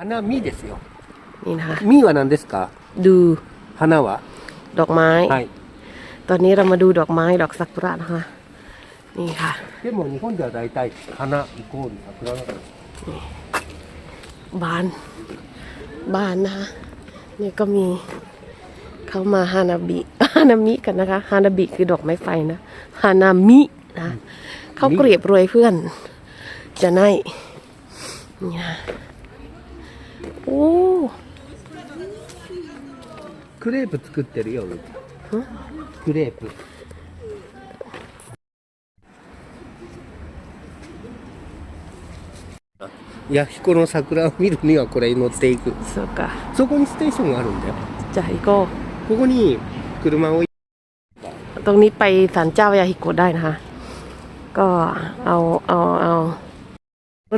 花見ですよ。 นี่นะคะ 見は何ですか ดู 花は ดอกไม้ はい。 ตอนนี้เรามาดูดอกไม้ดอกซากุระนะคะ นี่ค่ะ でも日本では大体花イコール桜だから。 บาน บานนะคะ นี่ก็มี เขามาฮานาบิ ฮานามิกันนะคะ ฮานาบิคือดอกไม้ไฟนะ ฮานามินะเขาเกลียบรวยเพื่อน จะไนนี่นะ โอ้ クレープ作ってるよ。クレープ。弥彦の桜を見るにはこれに乗っていく。 そうか そこにステーションがあるんだよ。 じゃあ行こここに車を置いう ตรงนี้ไปศาลเจ้ายาฮิโกะได้นะคะ ก็เอาเอาเอาร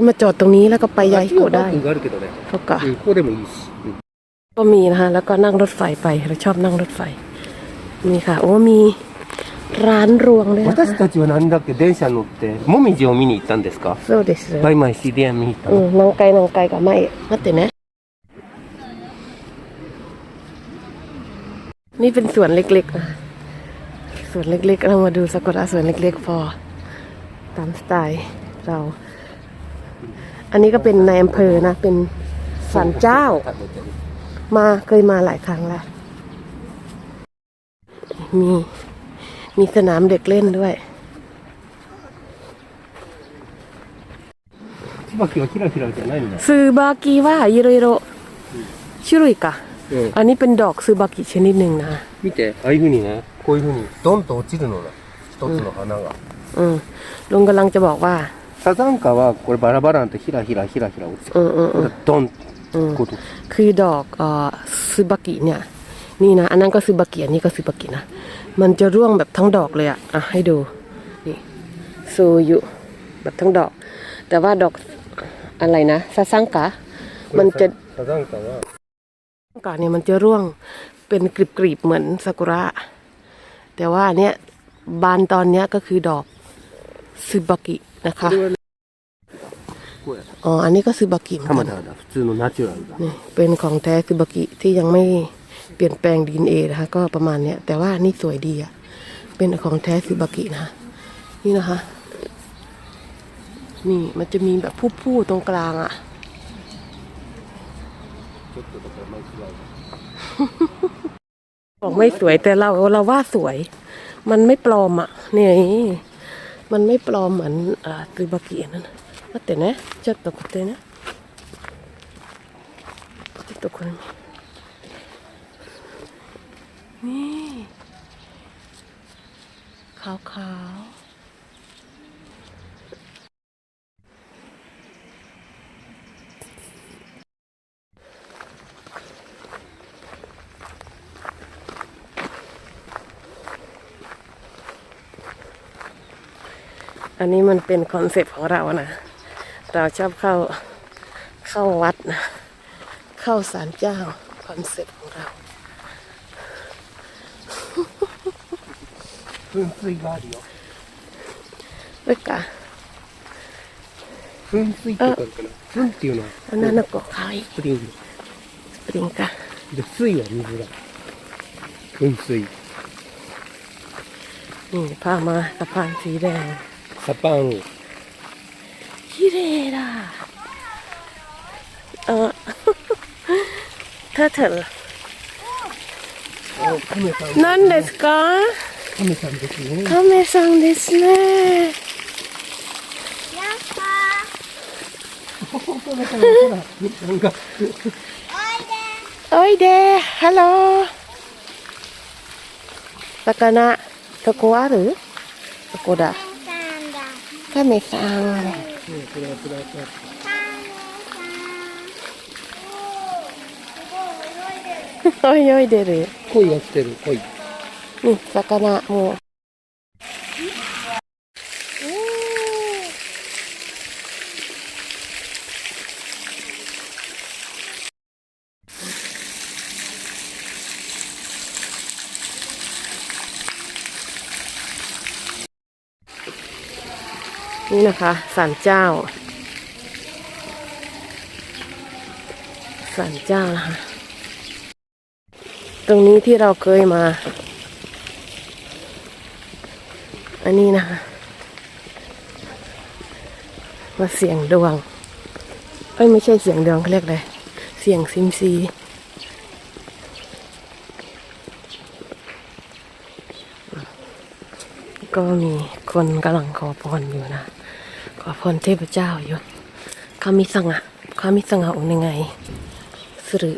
ถมาจอดตรงนี้แล้วก็ไปยาฮิ あっちに โกะ はパ ได้ ーキングあるけどね。 เขากะ うん、ここでもいいし。うん ก็มีนะคะ แล้วก็นั่งรถไฟไปเราชอบนั่งรถไฟ นี่ค่ะ โอ้มีร้านรวงเลยนะคะ 私たちは何だっけ電車乗ってもみじを見に行ったんですかそうですバイマイシリアン見に行ったうの、ん何回何回か前待ってね นี่เป็นสวนเล็กๆนะสวนเล็กๆ เรามาดูซากุระสวนเล็กๆ พอ ตามสไตล์เรา อันนี้ก็เป็นในอำเภอนะ เป็นศาลเจ้า มาเคยมาหลายครั้งแล้ว มีมีสนามเด็กเล่นด้วย 椿はキラキラじゃないんだよ、 ซือบากิว่ายโรยโรชื่อรุยกะ うん、 อันนี้เป็นดอกซือบากิชนิดหนึ่งนะ 見てああいうふうにねこういうふうにドンと落ちるのだ一つの花が、 อืมลุงกำลังจะบอกว่า サザンカはこれバラバランってひらひらひらひら落ちて อืมอืมอืม ドン อืม こうと คือดอกเอ่อซูบากิเนี่ย นี่นะ อันนั้นก็ซูบากิอันนี้ก็ซูบากินะ มันจะร่วงแบบทั้งดอกเลยอะอ่ะให้ดู นี่โซยุแบบทั้งดอก แต่ว่าดอกอะไรนะซาซังกะ มันจะ サザンカは ซาซังกะเนี่ยมันจะร่วงเป็นกรีบๆเหมือนซากุระ แต่ว่าอันเนี้ยบานตอนเนี้ยก็คือดอกซูบากินะคะ こ れはねこれ อ๋อ อันนี้ก็ซูบากิเหมือน 浜 กัน 田だ普通のナチュラルだ นี่เป็นของแท้ซูบากิที่ยังไม่เปลี่ยนแปลงดีเอนะคะ ก็ประมาณเนี้ย แต่ว่านี่สวยดีอะเป็นของแท้ซูบากินะ นี่นะคะ นี่มันจะมีแบบผู้ๆตรงกลางอะ ちょっとだからまあ違う บอกไม่สวยแต่เราเราว่าสวย มันไม่ปลอมอะเนี่ยมันไม่ปลอมเหมือนอ่าซูบากินั่นนะ 待ってねちょっと待ってねちょっとこれนี่ขาวขาวๆอันนี้มันเป็นคอนเซปต์ของเรานะ เราชอบเข้าเข้าวัดนะ เข้าศาลเจ้าคอนเซปต์ของเรา 噴水があるよ ด้วยกะ 噴水って書くかな噴っていうのは อันนั้นนะก็ขาย スプリング สปริงกะ で水は水だ噴水 นี่พามาสะพานสีแดง サパン カ麗だ。あ、タタル。何ですか？亀さんですね。亀さんですね。おいで、ハロー。魚、どこある？どこだ亀さん。これはこれはこれは泳いでる。鯉が来てる鯉うん魚もう นี่นะคะศาลเจ้าสันเจ้านะคะตรงนี้ที่เราเคยมา อันนี้นะคะมาเสียงดวงเอ้ยไม่ใช่เสียงดวงเขาเรียกอะไรเสียงซิมซี ก็มีคนกำลังขอพรอยู่นะ ขอพรเทพเจ้าอยู่คามิสังะคามิสังะโอเนไงสรุ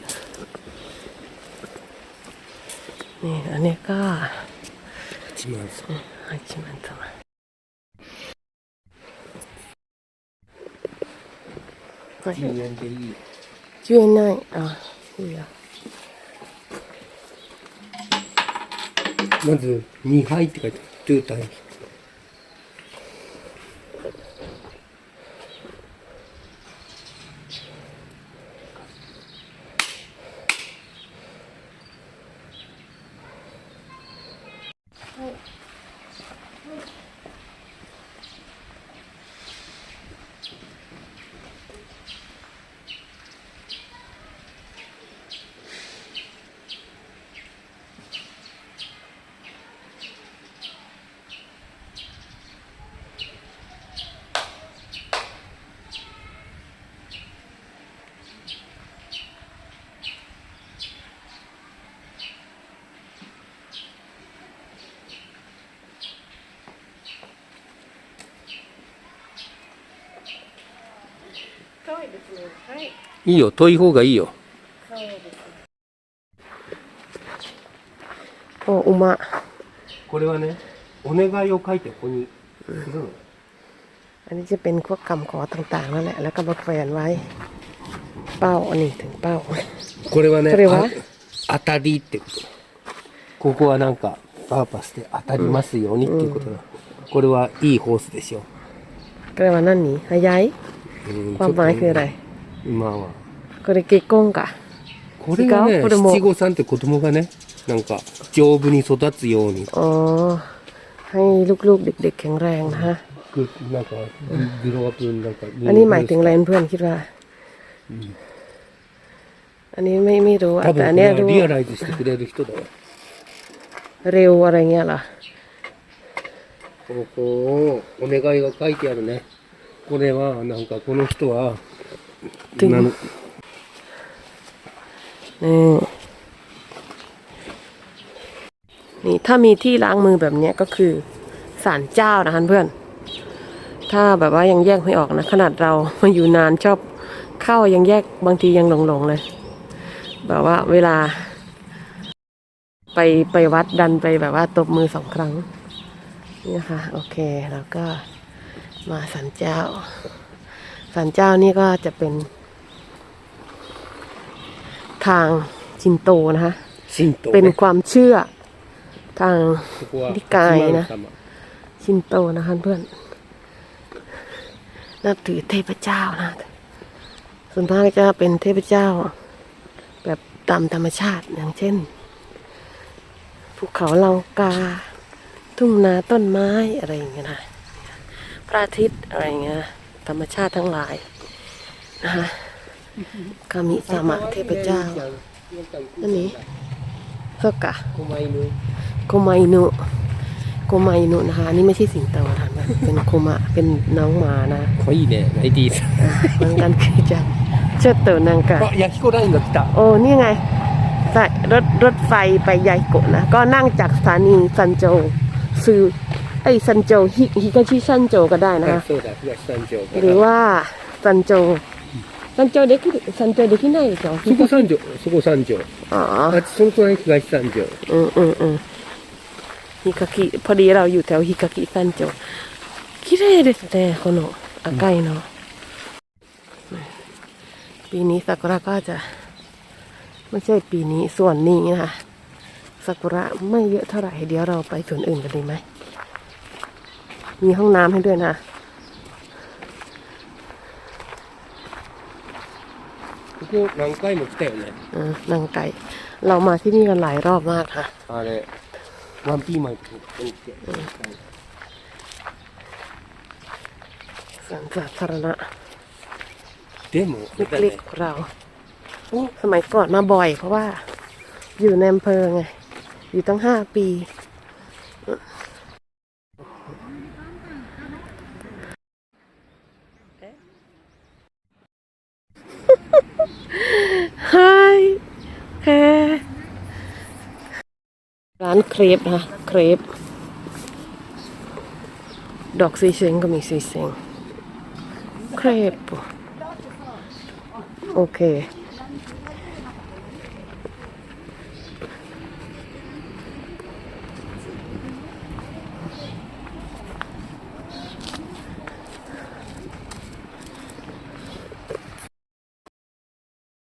นี่อันนี้ก็ 一万さん八幡様はい10円でいいよ10円ないあいいやまず2杯って書いてある ってい。可愛いですねはいいいよ遠い方がいいよ可愛いですおうまこれはねお願いを書いてここにするの อันนี้จะเป็นพวกคำขอต่างๆนั่นแหละ แล้วก็มาแขวนไว้ เป้าอันนี้ถึงเป้า これはねこれはあ当たりってことここはなんかパーパスで当たりますようにっていうことだ、これはいいホースでしょ ก็เลยว่า นั่นนี่ฮายาย うんความหมายคืออะไร まあまあ ก็เลยเกะกงกะ これがね違うこれも七五三って子供がねなんか丈夫に育つように อ๋อ ให้ลูกๆ เด็กๆ แข็งแรงนะฮะ くなんかグローアップなんか อันนี้หมายถึงอะไรเพื่อนคิดว่า อันนี้ไม่ไม่รู้อะ 多分 แต่อัน こ เนี้ย れは รู้ リアライズしてくれる人だよ เร็วอะไรเงี้ยเหรอ ここお願いが書いてあるね これはなんかこの人はでもなの นี่นี่ถ้ามีที่ล้างมือแบบเนี้ยก็คือศาลเจ้านะคะเพื่อน ถ้าแบบว่ายังแยกไม่ออกนะ ขนาดเรามาอยู่นานชอบเข้ายังแยกบางทียังหลงๆเลย แบบว่าเวลา ไปไปวัดดันไปแบบว่าตบมือสองครั้ง นี่นะคะ โอเค แล้วก็ มาสันเจ้า สันเจ้านี่ก็จะเป็น ทางชินโตนะคะเป็นความเชื่อทางนิกายนะ ชินโตนะคะเพื่อนนับถือเทพเจ้านะส่วนมากจะเป็นเทพเจ้า แบบตามธรรมชาติอย่างเช่นภูเขาเลากา ทุ่งนาต้นไม้อะไรอย่างเงี้ยนะ พระอาทิตย์อะไรอย่างเงี้ยธรรมชาติทั้งหลายนะคะกามิสามะเทพเจ้า อันนี้เพื่อกะ 狛犬 โคมาอินุโคมาอินุนะคะอันนี่ไม่ใช่สิงโตนะคะเป็นโคมะเป็นน้องหมานะ かわいいねライディーさん เหมือนกันคือจะเชิดตัวนางกะ あ焼き子ラインが来た โอ้นี่ไงสายรถรถไฟไปยายโกะนะ ก็นั่งจากสถานีซันโจซื้อ ไอ้ซันโจฮิฮิกาชิซันโจก็ได้นะ あ คะ そうだ東三条か หรือ ら ว่าซันโจซันโจเด็กซันโจเด็กที่ไหนจ๊ะ そこ三条そこ三条 อ๋อ あその隣東三条 อืมอืมอืมฮิคากิพอดีเราอยู่แถวฮิคากิซันโจคิเรですねこの赤いのปีนี้ซากุระก็จะ ไม่ใช่ปีนี้ส่วนนี้นะคะซากุระไม่เยอะเท่าไหร่ เดี๋ยวเราไปส่วนอื่นกันดีไหม มีห้องน้ำให้ด้วยนะ ここ何回も来たよね เออนางไก่ เรามาที่นี่กันหลายรอบมากค่ะ あれワンピーマンここに来て สวนสาธารณะ でもあれだ เล็ ね กๆของเรา สมัยก่อนมาบ่อย เพราะว่าอยู่ในอำเภอไง อยู่ตั้งห้าปี ร้านเครปนะคะเครปดอกสีเซงก็มีสีเซงเครปโอเค